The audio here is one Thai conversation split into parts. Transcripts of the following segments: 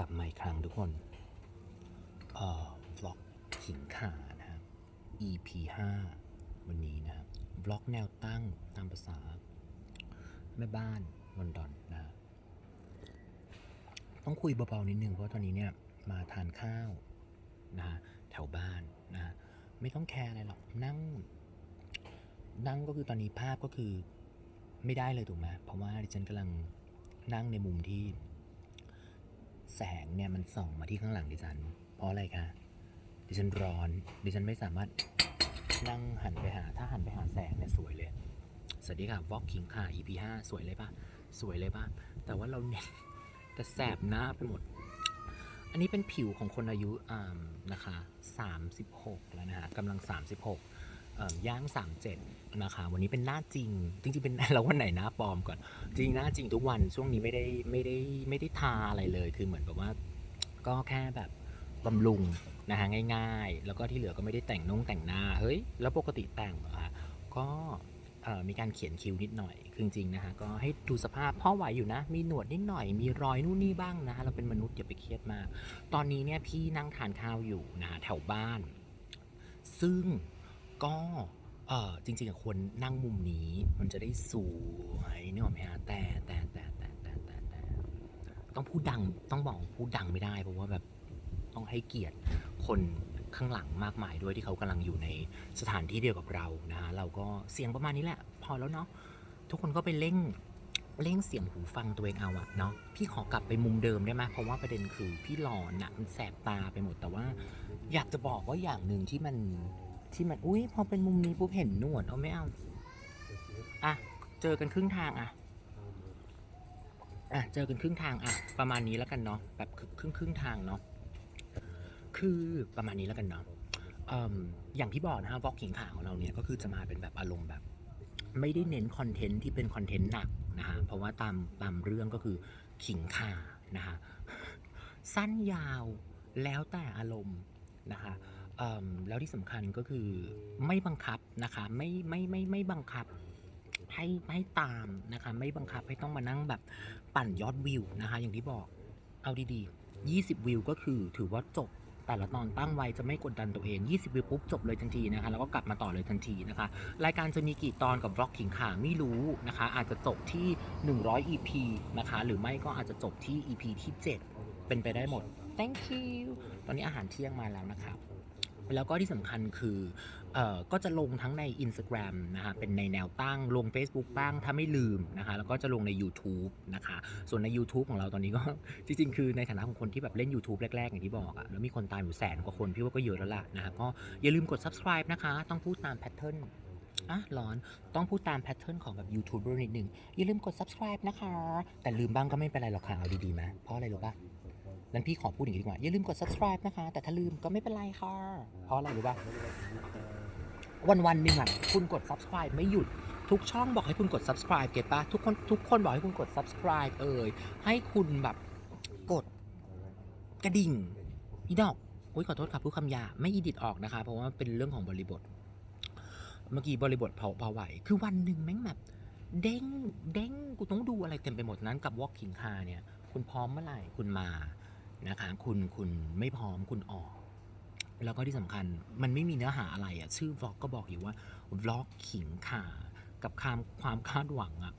กลับมาอีกครั้งทุกคนเอ่อวล็อกขิงขานะครับ EP 5 วันนี้นะครับวล็อกแนวตั้งตามภาษา แม่บ้านลอนดอนนะ ต้องคุยเบาๆนิดนึง เพราะตอนนี้เนี่ยมาทานข้าวนะแถวบ้านนะฮะไม่ต้องแคร์อะไรหรอกนั่ง นั่งก็คือตอนนี้ภาพก็คือไม่ได้เลยถูกไหมเพราะว่าดิฉันกำลังนั่งในมุมที่ แสงเนี่ยมันส่องมาที่ข้างหลังดิฉัน เพราะอะไรคะ ดิฉันร้อน ดิฉันไม่สามารถนั่งหันไปหา ถ้าหันไปหาแสงเนี่ยสวยเลย สวัสดีค่ะวอล์กคิงค่ะ EP 5สวยเลยป่ะสวยเลยป่ะแต่ว่าเราเน้นแต่แสบหน้าไปหมด อันนี้เป็นผิวของคนอายุอ่านะคะ 36 แล้วนะฮะกำลัง 36 ย่าง 37 นะคะ วันนี้เป็นหน้าจริง จริงๆเป็นแล้ววันไหนหน้าปลอมก่อน จริงหน้าจริงทุกวันช่วงนี้ไม่ได้ไม่ได้ไม่ได้ทาอะไรเลย คือเหมือนแบบว่าก็แค่แบบบำรุงนะฮะง่ายๆ แล้วก็ที่เหลือก็ไม่ได้แต่งนงแต่งหน้า เฮ้ย แล้วปกติแต่งเหรอคะก็มีการเขียนคิ้วนิดหน่อย คือจริงๆนะฮะก็ให้ดูสภาพพ่อไหวอยู่นะ มีหนวดนิดหน่อย มีรอยนู่นนี่บ้างนะฮะเราเป็นมนุษย์อย่าไปเครียดมาก ตอนนี้เนี่ยพี่นั่งทานข้าวอยู่นะแถวบ้าน ซึ่ง ก็เออจริงๆควรนั่งมุมนี้มันจะได้สวยนึกออกไหมฮะแต่แต่แต่แต่แต่แต่แต่ต้องพูดดังต้องบอกพูดดังไม่ได้ เพราะว่าแบบต้องให้เกียรติคนข้างหลังมากมายด้วยที่เขากำลังอยู่ในสถานที่เดียวกับเรานะฮะเราก็เสียงประมาณนี้แหละ พอแล้วเนาะทุกคนก็ไปเร่งเร่งเสียงหูฟังตัวเองเอาอะเนาะพี่ขอกลับไปมุมเดิมได้ไหมเพราะว่าประเด็นคือพี่หลอนอะมันแสบตาไปหมดแต่ว่า อยากจะบอกว่าอย่างหนึ่งที่มัน ที่มันอุ้ยพอเป็นมุมนี้ปุ๊บเห็นหนวดเอาไม่เอาอะเจอกันครึ่งทางอะอะเจอกันครึ่งทางอะประมาณนี้แล้วกันเนาะแบบครึ่งครึ่งทางเนาะคือประมาณนี้แล้วกันเนาะออย่างที่บอกนะฮะวอล์กขิงข่าของเราเนี่ยก็คือจะมาเป็นแบบอารมณ์แบบ ไม่ได้เน้นคอนเทนต์ที่เป็นคอนเทนต์หนักนะฮะเพราะว่าตามตามเรื่องก็คือขิงข่านะฮะสั้นยาวแล้วแต่อารมณ์นะคะ แล้วที่สำคัญก็คือไม่บังคับนะคะไม่ไม่ไม่ไม่บังคับให้ให้ตามนะคะไม่บังคับให้ต้องมานั่งแบบปั่นยอดวิวนะคะอย่างที่บอกเอาดีๆ 20 วิวก็คือถือว่าจบแต่ละตอนตั้งไว้จะไม่กดดันตัวเอง 20 วิวปุ๊บจบเลยทันทีนะคะ แล้วก็กลับมาต่อเลยทันทีนะคะ รายการจะมีกี่ตอนกับบล็อกขิงขาไม่รู้นะคะ อาจจะจบที่ 100 EP นะคะ หรือไม่ก็อาจจะจบที่ EP ที่ 7 เป็นไปได้หมด thank you ตอนนี้อาหารเที่ยงมาแล้วนะครับ แล้วก็ที่สำคัญคือออก็จะลงทั้งใน Instagram นะคะเป็นในแนวตั้งลง Facebook บ้างถ้าไม่ลืมนะคะแล้วก็จะลงใน YouTube นะคะส่วนใน YouTube ของเราตอนนี้ก็จริงๆ คือในฐานะของคนที่แบบเล่น YouTube แรกๆ อย่างที่บอกอะแล้วมีคนตามอยู่แสนกว่าคนพี่ว่าก็เยอะแล้วล่ะนะครับก็อย่าลืมกด subscribe นะคะต้องพูดตามแพทเทิร์นอะร้อนต้องพูดตามแพทเทิร์นของแบบยูทูบเบอร์นิดนึงอย่าลืมกด subscribe นะคะ แต่ลืมบ้างก็ไม่เป็นไรหรอกค่ะเอาดีๆไหมเพราะอะไรรู้ป่ะ นั้นพี่ขอพูดอย่างนี้ดีกว่า อย่าลืมกด subscribe นะคะ แต่ถ้าลืมก็ไม่เป็นไรค่ะ เพราะอะไรรู้ป่ะวันวันๆหนึ่งอะคุณกด subscribe ไม่หยุด ทุกช่องบอกให้คุณกด subscribe เก็ตปะทุกคนทุกคนบอกให้คุณกด subscribe เอ่ยให้คุณแบบกดกระดิ่งอีดอกอุ้ยขอโทษครับพูดคำหยาไม่อีดิทออกนะคะ เพราะว่าเป็นเรื่องของบริบท เมื่อกี้บริบทเผาเผาไหว คือวันหนึ่งแม่งแบบเด้งเด้งกูต้องดูอะไรเต็มไปหมดนั้นกับ Walking Car เนี่ย คุณพร้อมเมื่อไหร่คุณมา นะคะ คุณคุณไม่พร้อมคุณออก แล้วก็ที่สำคัญมันไม่มีเนื้อหาอะไรอะ่ะชื่อ vlog ก็บอกอยู่ว่า vlog ขิงขากับความความคาดหวังอะ่ะ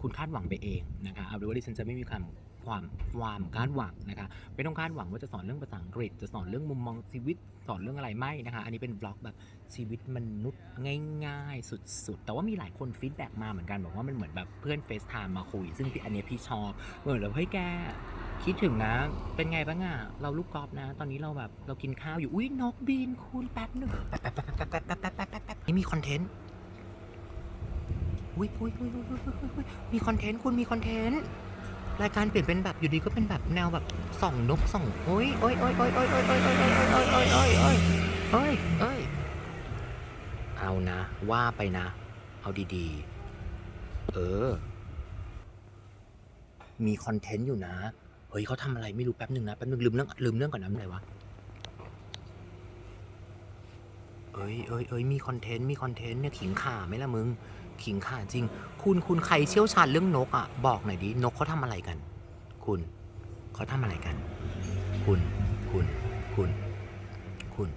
คุณคาดหวังไปเองนะคะเอาเป็นว่าดิฉันจะไม่มีความความความคาดหวังนะคะไม่ต้องคาดหวังว่าจะสอนเรื่องภาษาอังกฤษ จะสอนเรื่องมุมมองชีวิตสอนเรื่องอะไรไม่นะคะ อันนี้เป็นบล็อกแบบชีวิตมนุษย์ง่ายๆ สุดๆ แต่ว่ามีหลายคนฟีดแบ็กมาเหมือนกันบอกว่ามันเหมือนแบบเพื่อนเฟซไทม์มาคุย ซึ่งพี่อันนี้พี่ชอบเหมือนแบบเฮ้ยแก คิดถึงนะ เป็นไงบ้างอะ เราลูกกอล์ฟนะ ตอนนี้เราแบบเรากินข้าวอยู่ อุ้ยนกบินคุณแป๊บหนึ่งแป๊บแป๊บแป๊บแป๊บแป๊บแป๊บแป๊บแป๊บแป๊บแป๊บนี่มีคอนเทนต์ อุ้ยอุ้ยอุ้ยอุ้ยอุ้ยอุ้ยมีคอนเทนต์คุณมีคอนเทนต์ รายการเปลี่ยนเป็นแบบอยู่ดีก็เป็นแบบแนวแบบส่องนกส่องโอ้ยโอ้ยโอ้ยโอ้ยโอ้ยโอ้ยโอ้ยโอ้ยโอ้ยโอ้ยโอ้ยโอ้ยโอ้ยโอ้ยเอานะ ว่าไปนะ เอาดีๆ เออ มีคอนเทนต์อยู่นะ เฮ้ยเขาทำอะไรไม่รู้แป๊บหนึ่งนะแป๊บหนึ่งลืมเรื่องลืมเรื่องก่อนนะอะไรวะเอ้ยเอ้ยเอ้ยมีคอนเทนต์มีคอนเทนต์เนี่ยขิงข่าไหมล่ะมึงขิงข่าจริง คุณคุณใครเชี่ยวชาญเรื่องนกอะบอกหน่อยดินกเขาทำอะไรกัน คุณเขาทำอะไรกัน คุณคุณคุณคุณ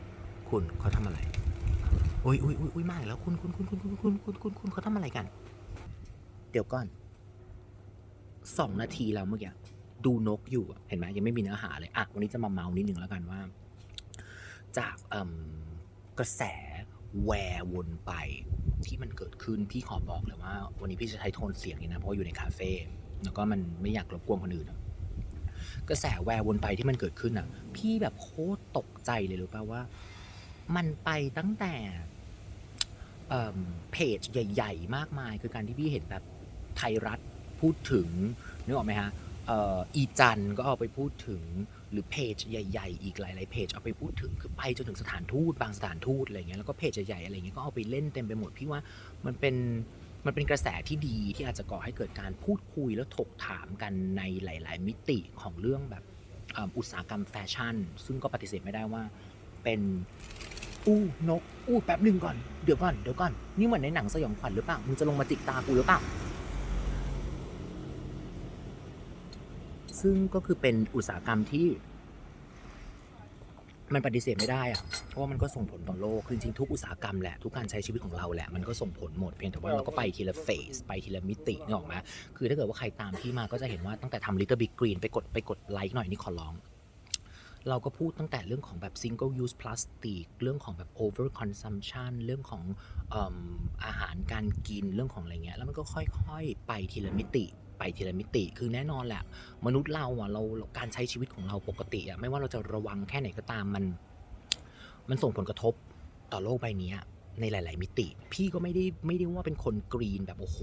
คุณเขาทำอะไรอุ้ยอุ้ยอุ้ยอุ้ยมากแล้วคุณคุณคุณคุณคุณคุณคุณคุณคุณเขาทำอะไรกัน เดี๋ยวก่อนสองนาทีแล้วเมื่อกี้ ดูนกอยู่เห็นไหมยังไม่มีเนื้อหาเลยอะวันนี้จะมาเมานิดนึงแล้วกันว่า จากกระแสแวร์วนไปที่มันเกิดขึ้นพี่ขอบอกเลยว่า วันนี้พี่จะใช้โทนเสียงนี้นะเพราะว่าอยู่ในคาเฟ่แล้วก็มันไม่อยากรบกวนคนอื่นกระแสแวร์วนไปที่มันเกิดขึ้นอะ พี่แบบโคตรตกใจเลยรู้ป่ะว่า มันไปตั้งแต่เพจใหญ่ ๆ มากมาย คือการที่พี่เห็นแบบไทยรัฐพูดถึงนึกออกไหมฮะ อีจันก็เอาไปพูดถึงหรือเพจใหญ่ ๆ อีกหลายๆเพจเอาไปพูดถึงคือไปจนถึงสถานทูตบางสถานทูตอะไรเงี้ยแล้วก็เพจใหญ่ๆอะไรเงี้ยก็เอาไปเล่นเต็มไปหมดพี่ว่ามันเป็นมันเป็นกระแสที่ดีที่อาจจะก่อให้เกิดการพูดคุยแล้วถกถามกันในหลาย ๆ มิติของเรื่องแบบอุตสาหกรรมแฟชั่น ซึ่งก็ปฏิเสธไม่ได้ว่าเป็นอู้นกอู้แป๊บหนึ่งก่อนเดี๋ยวก่อนเดี๋ยวก่อนนี่เหมือนในหนังสยองขวัญหรือเปล่ามึงจะลงมาจิกตากูหรือเปล่า ซึ่งก็คือเป็นอุตสาหกรรมที่ มันปฏิเสธไม่ได้อะเพราะว่ามันก็ส่งผลต่อโลกคือจริงๆทุกอุตสาหกรรมแหละ ทุกการใช้ชีวิตของเราแหละ มันก็ส่งผลหมด เพียงแต่ว่าเราก็ไปทีละเฟส ไปทีละมิตินี่ออกไหมคือถ้าเกิดว่าใครตามที่มาก็จะเห็นว่าตั้งแต่ทำ Little Big Green ไปกดไปกดไลค์หน่อยนี่ขอร้องเราก็พูดตั้งแต่เรื่องของแบบ single use plastic เรื่องของแบบ over consumption เรื่องของออาหารการกินเรื่องของอะไรเงี้ย แล้วมันก็ค่อยๆ ไปทีละมิติ ไปทีละมิติ คือแน่นอนแหละ มนุษย์เราอะเราการใช้ชีวิตของเราปกติอะไม่ว่าเราจะระวังแค่ไหนก็ตามมัน มันส่งผลกระทบต่อโลกใบนี้ในหลาย ๆ มิติ พี่ก็ไม่ได้ไม่ได้ว่าเป็นคนกรีนแบบโอ้โห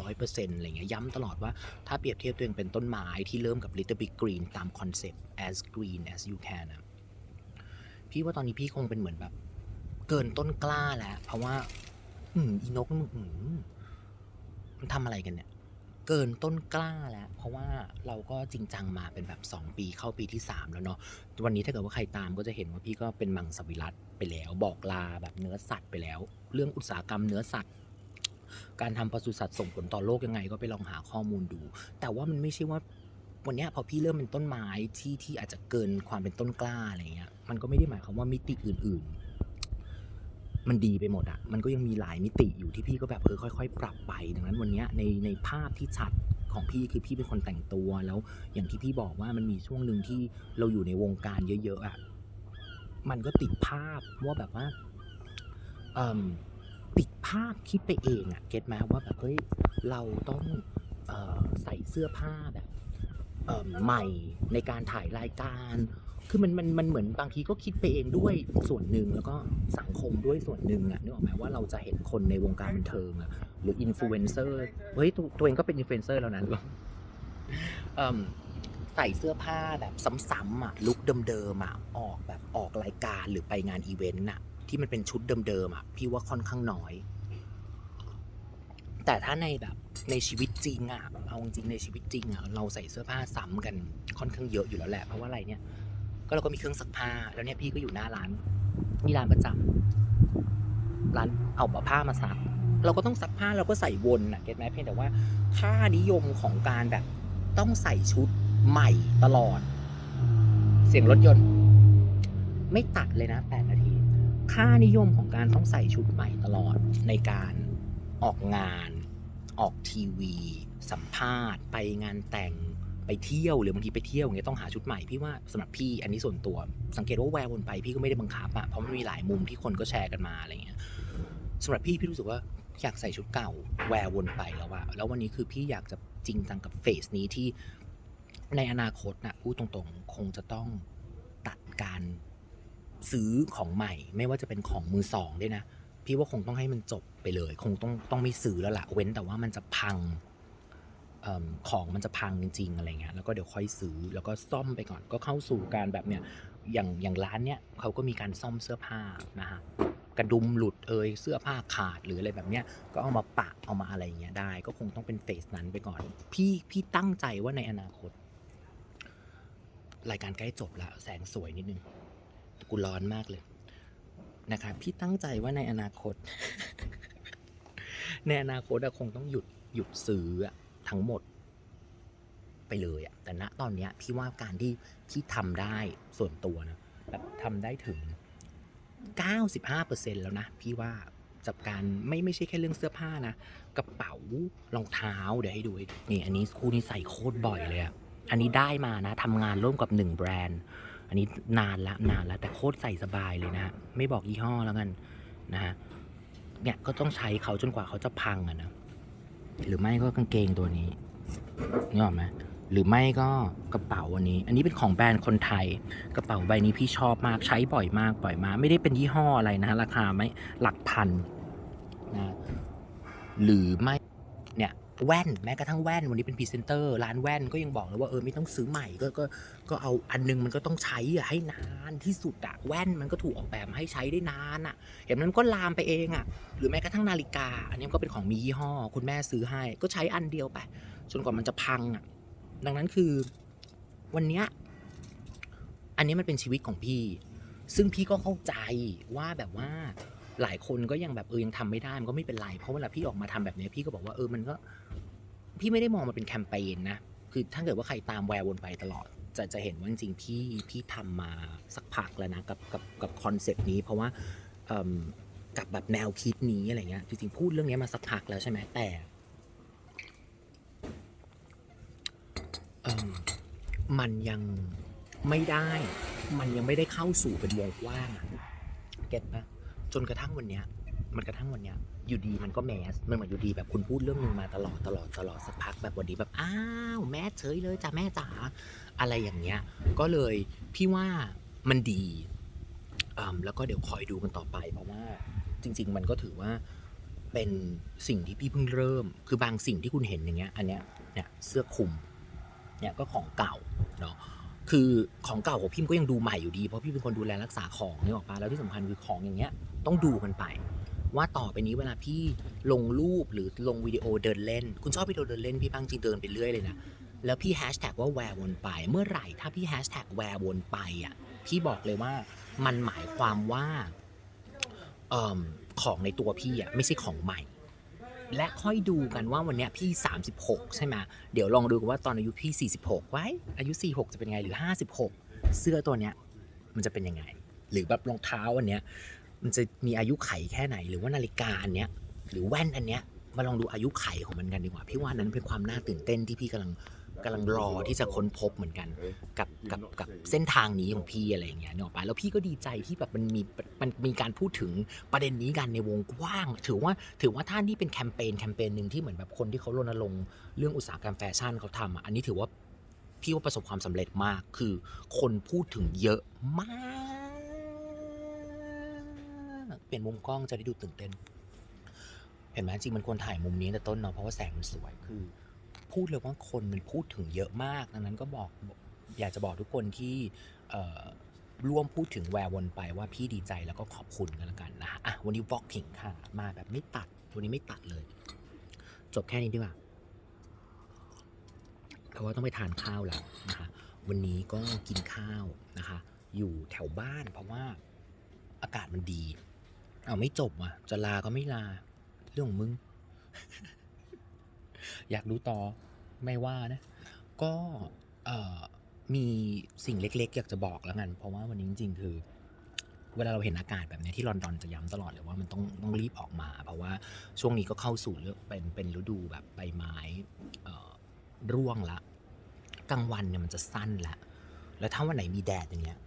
ร้อยเปอร์เซ็นต์อะไรเงี้ยย้ำตลอดว่าถ้าเปรียบเทียบตัวเองเป็นต้นไม้ที่เริ่มกับ little big green ตามคอนเซปต์ as green as you can อะพี่ว่าตอนนี้พี่คงเป็นเหมือนแบบ เกินต้นกล้าแล้ว เพราะว่า อืมอีนกมันอืมมันทำอะไรกันเนี่ย เกินต้นกล้าแล้ว เพราะว่าเราก็จริงจังมาเป็นแบบ 2 ปีเข้าปีที่ 3 แล้วเนาะวันนี้ถ้าเกิดว่าใครตามก็จะเห็นว่าพี่ก็เป็นมังสวิรัตไปแล้ว บอกลาแบบเนื้อสัตว์ไปแล้ว เรื่องอุตสาหกรรมเนื้อสัตว์การทำปศุสัตว์ส่งผลต่อโลกยังไงก็ไปลองหาข้อมูลดู แต่ว่ามันไม่ใช่ว่าวันนี้พอพี่เริ่มเป็นต้นไม้ที่ที่อาจจะเกินความเป็นต้นกล้าอะไรเงี้ยมันก็ไม่ได้หมายความว่ามิติอื่น ๆ มันดีไปหมดอะมันก็ยังมีหลายมิติอยู่ที่พี่ก็แบบเออค่อย ๆ ปรับไป ดังนั้นวันนี้ในในภาพที่ชัดของพี่คือพี่เป็นคนแต่งตัวแล้ว อย่างที่พี่บอกว่ามันมีช่วงหนึ่งที่เราอยู่ในวงการเยอะๆอะมันก็ติดภาพว่าแบบว่าเอิ่มติดภาพคิดไปเองอะเก็ตไหมว่าแบบเฮ้ยเราต้องออใส่เสื้อผ้าแบบใหม่ในการถ่ายรายการ คือมันมันมันเหมือนบางทีก็คิดไปเองด้วยส่วนหนึ่งแล้วก็สังคมด้วยส่วนหนึ่งอะนึกออกไหมว่าเราจะเห็นคนในวงการบันเทิงอะหรืออินฟลูเอนเซอร์เฮ้ยตัวตัวเองก็เป็นอินฟลูเอนเซอร์แล้วนะใส่เสื้อผ้าแบบซ้ำๆอะลุคเดิมๆอะออกแบบออกรายการหรือไปงานอีเวนต์อะที่มันเป็นชุดเดิมๆอะพี่ว่าค่อนข้างน้อย แต่ถ้าในแบบในชีวิตจริงอะเอาจริงในชีวิตจริงอะเราใส่เสื้อผ้าซ้ำกันค่อนข้างเยอะอยู่แล้วแหละเพราะว่าอะไรเนี่ย ก็เราก็มีเครื่องซักผ้า แล้วเนี่ยพี่ก็อยู่หน้าร้านนี่ร้านประจำร้านเอาผ้ามาซัก เราก็ต้องซักผ้าเราก็ใส่วนนะเก็ตไหมเพียงแต่ว่า ค่านิยมของการแบบ ต้องใส่ชุดใหม่ตลอด เสียงรถยนต์ ไม่ตัดเลยนะแปดนาที ค่านิยมของการต้องใส่ชุดใหม่ตลอดในการออกงาน ออกทีวี สัมภาษณ์ ไปงานแต่ง ไปเที่ยวหรือบางทีไปเที่ยวอย่างเงี้ยต้องหาชุดใหม่พี่ว่าสำหรับพี่อันนี้ส่วนตัว สังเกตว่าแวร์วนไปพี่ก็ไม่ได้บังคับอะเพราะมันมีหลายมุมที่คนก็แชร์กันมาอะไรเงี้ยสำหรับพี่พี่รู้สึกว่าอยากใส่ชุดเก่าแวร์วนไปแล้วอะแล้ววันนี้คือพี่อยากจะจริงจังกับเฟสนี้ที่ในอนาคตนะพูดตรงๆ คงจะต้องตัดการซื้อของใหม่ ไม่ว่าจะเป็นของมือสองด้วยนะ พี่ว่าคงต้องให้มันจบไปเลย คงต้องต้องไม่ซื้อแล้วละเว้นแต่ว่ามันจะพัง ของมันจะพังจริงๆอะไรเงี้ยแล้วก็เดี๋ยวค่อยซื้อแล้วก็ซ่อมไปก่อนก็เข้าสู่การแบบเนี้ยอย่างอย่างร้านเนี้ยเขาก็มีการซ่อมเสื้อผ้านะฮะกระดุมหลุดเอยเสื้อผ้าขาดหรืออะไรแบบเนี้ยก็เอามาปะเอามาอะไรเงี้ยได้ ก็คงต้องเป็นเฟสนั้นไปก่อน พี่พี่ตั้งใจว่าในอนาคต รายการใกล้จบแล้วแสงสวยนิดนึงกูร้อนมากเลยนะครับพี่ตั้งใจว่าในอนาคต ในอนาคตคงต้องหยุดหยุดซื้ออะ ทั้งหมดไปเลยอะแต่ณตอนเนี้ยพี่ว่าการที่พี่ทำได้ส่วนตัวนะแบบทำได้ถึง 95%แล้วนะ พี่ว่าจากการไม่ไม่ใช่แค่เรื่องเสื้อผ้านะ กระเป๋ารองเท้าเดี๋ยวให้ดูให้ดูนี่อันนี้คู่นี้ใส่โคตรบ่อยเลยอะอันนี้ได้มานะทำงานร่วมกับหนึ่งแบรนด์ อันนี้นานละนานละแต่โคตรใส่สบายเลยนะฮะไม่บอกยี่ห้อแล้วกันนะฮะเนี่ยก็ต้องใช้เขาจนกว่าเขาจะพังอะนะ หรือไม่ก็กางเกงตัวนี้นี่ออกไหมหรือไม่ก็กระเป๋าอันนี้ อันนี้เป็นของแบรนด์คนไทย กระเป๋าใบนี้พี่ชอบมากใช้บ่อยมากบ่อยมาก ไม่ได้เป็นยี่ห้ออะไรนะฮะราคาไม่หลักพันนะหรือไม่เนี่ย แว่นแม้กระทั่งแว่นวันนี้เป็นพรีเซนเตอร์ร้านแว่นก็ยังบอกเลยว่าเออไม่ต้องซื้อใหม่ก็ก็ก็เอาอันนึงมันก็ต้องใช้อะให้นานที่สุดอะแว่นมันก็ถูกออกแบบมาให้ใช้ได้นานอะเห็นมันก็ลามไปเองอะหรือแม้กระทั่งนาฬิกา อันนี้ก็เป็นของมียี่ห้อ คุณแม่ซื้อให้ ก็ใช้อันเดียวไปจนกว่ามันจะพังอะดังนั้นคือวันเนี้ยอันนี้มันเป็นชีวิตของพี่ ซึ่งพี่ก็เข้าใจว่าแบบว่า หลายคนก็ยังแบบเออยังทำไม่ได้มันก็ไม่เป็นไร เพราะเวลาพี่ออกมาทำแบบนี้พี่ก็บอกว่าเออมันก็พี่ไม่ได้มองมันเป็นแคมเปญนะคือถ้าเกิดว่าใครตามแวร์วนไปตลอด จะจะเห็นว่าจริงๆพี่พี่ทำมาสักพักแล้วนะกับกับกับคอนเซปต์นี้ เพราะว่ากับแบบแนวคิดนี้อะไรเงี้ยจริงๆพูดเรื่องนี้มาสักพักแล้วใช่ไหมแต่มมันยังไม่ได้ มันยังไม่ได้เข้าสู่เป็นวงกว้างอะเก็ตปะ จนกระทั่งวันเนี้ย มันกระทั่งวันเนี้ย อยู่ดีมันก็แมส มันเหมือนอยู่ดีแบบคุณพูดเรื่องนึงมาตลอดตลอดตลอดสักพักแบบวันนี้แบบอ้าวแม่เฉยเลยจ้ะแม่จ๋าอะไรอย่างเงี้ย ก็เลยพี่ว่ามันดีอืมแล้วก็เดี๋ยวคอยดูกันต่อไป เพราะว่าจริง ๆ มันก็ถือว่าเป็นสิ่งที่พี่เพิ่งเริ่ม คือบางสิ่งที่คุณเห็นอย่างเงี้ย อันเนี้ยเนี่ยเสื้อคลุมเนี่ยก็ของเก่าเนาะ คือของเก่าของพี่มันก็ยังดูใหม่อยู่ดีเพราะพี่เป็นคนดูแลรักษาของนี่ออกปะแล้วที่สำคัญคือของอย่างเงี้ยต้องดูกันไป ว่าต่อไปนี้เวลาพี่ลงรูปหรือลงวิดีโอเดินเล่น คุณชอบวิดีโอเดินเล่นพี่บางจริงเดินไปเรื่อยเลยนะแล้วพี่แฮชแท็กว่าแวร์วนไป เมื่อไหร่ถ้าพี่แฮชแท็กแวร์วนไปอะพี่บอกเลยว่ามันหมายความว่าอของในตัวพี่อะไม่ใช่ของใหม่ และค่อยดูกันว่าวันนี้พี่ 36 ใช่ไหมเดี๋ยวลองดูกันว่าตอนอายุพี่ 46 ไว้ อายุ 46 จะเป็นไงหรือ 56 เสื้อตัวเนี้ยมันจะเป็นยังไง หรือแบบรองเท้าอันเนี้ยมันจะมีอายุไขแค่ไหน หรือว่านาฬิกาอันเนี้ยหรือแว่นอันเนี้ยมาลองดูอายุไขของมันกันดีกว่า พี่ว่านั้นเป็นความน่าตื่นเต้นที่พี่กำลัง กำลังรอที่จะค้นพบเหมือนกัน กับกับกับเส้นทางนี้ของพี่อะไรอย่างเงี้ยเนกออกไปแล้วพี่ก็ดีใจที่แบบมันมีมันมีการพูดถึงประเด็นนี้กันในวงกว้าง ถือว่าถือว่าท่านนี่เป็นแคมเปญแคมเปญหนึ่งที่เหมือนแบบคนที่เขารณรงค์เรื่องอุตสาหกรรมแฟชั่นเขาทำอะอันนี้ถือว่าพี่ว่าประสบความสำเร็จมากคือคนพูดถึงเยอะมากเปลี่ยนมุมกล้องจะได้ดูตื่นเต้น เห็นไหมจริงมันควรถ่ายมุมนี้แต่ต้นเนาะเพราะว่าแสงมันสวยคือ พูดเลยว่าคนมันพูดถึงเยอะมากดังนั้นก็บอกอยากจะบอกทุกคนที่ร่วมพูดถึงแวร์วนไปว่าพี่ดีใจแล้วก็ขอบคุณกันแล้วกันนะฮะอะวันนี้วอล์กถิงค่ะ มาแบบไม่ตัด วันนี้ไม่ตัดเลย จบแค่นี้ดีกว่าเพราะว่าต้องไปทานข้าวแล้วนะคะวันนี้ก็กินข้าวนะคะ อยู่แถวบ้านเพราะว่าอากาศมันดี เอาไม่จบอะจะลาก็ไม่ลา เรื่องมึง อยากรู้ต่อไม่ว่านะ ก็มีสิ่งเล็ก ๆ อยากจะบอกแล้วกัน เพราะว่าวันนี้จริง ๆ คือ เวลาเราเห็นอากาศแบบนี้ที่ลอนดอนจะย้ำตลอดเลยว่ามันต้องต้องรีบออกมา เพราะว่าช่วงนี้ก็เข้าสู่เรื่องเป็นเป็นฤดูแบบใบไม้ร่วงละกลางวันเนี่ยมันจะสั้นละแล้วถ้าวันไหนมีแดดอย่างเงี้ย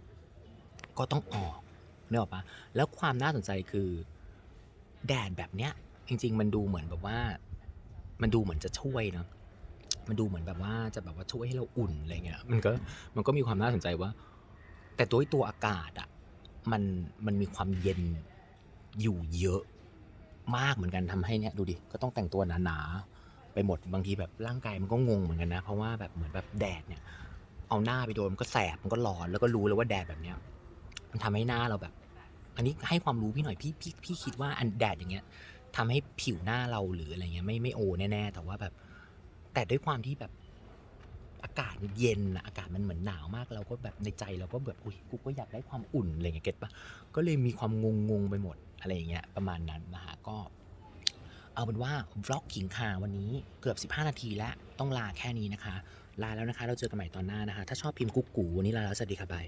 ก็ต้องออกเนกออกปะแล้วความน่าสนใจคือแดดแบบเนี้ยจริง ๆ มันดูเหมือนแบบว่า มันดูเหมือนจะช่วยเนาะมันดูเหมือนแบบว่าจะแบบว่าช่วยให้เราอุ่นอะไรเงี้ยมันก็มันก็มีความน่าสนใจว่า แต่ตัวตัวอากาศอะมันมันมีความเย็นอยู่เยอะมากเหมือนกันทำให้เนี่ยดูดิก็ต้องแต่งตัวหนาๆไปหมดบางทีแบบร่างกายมันก็งงเหมือนกันนะ เพราะว่าแบบเหมือนแบบแดดเนี่ย เอาหน้าไปโดนมันก็แสบมันก็ร้อนแล้วก็รู้เลยว่าแดดแบบเนี้ยมันทำให้หน้าเราแบบ อันนี้ให้ความรู้พี่หน่อยพี่พี่พี่คิดว่าอันแดดอย่างเงี้ย ทำให้ผิวหน้าเราหรืออะไรเงี้ยไม่ไม่โอแน่ๆแต่ว่าแบบ แต่ด้วยความที่แบบอากาศเย็นอะอากาศมันเหมือนหนาวมาก เราก็แบบในใจเราก็แบบอุ้ยกูก็อยากได้ความอุ่นอะไรเงี้ยเก็ตปะก็เลยมีความงงงๆไปหมดอะไรเงี้ยประมาณนั้นนะฮะก็ เอาเป็นว่าบล็อกขิงคาวันนี้เกือบ 15 นาทีแล้วต้องลาแค่นี้นะคะ ลาแล้วนะคะ เราเจอกันใหม่ตอนหน้านะคะ ถ้าชอบพิมพ์กุ๊กกูวันนี้ลาแล้วสวัสดีค่ะบาย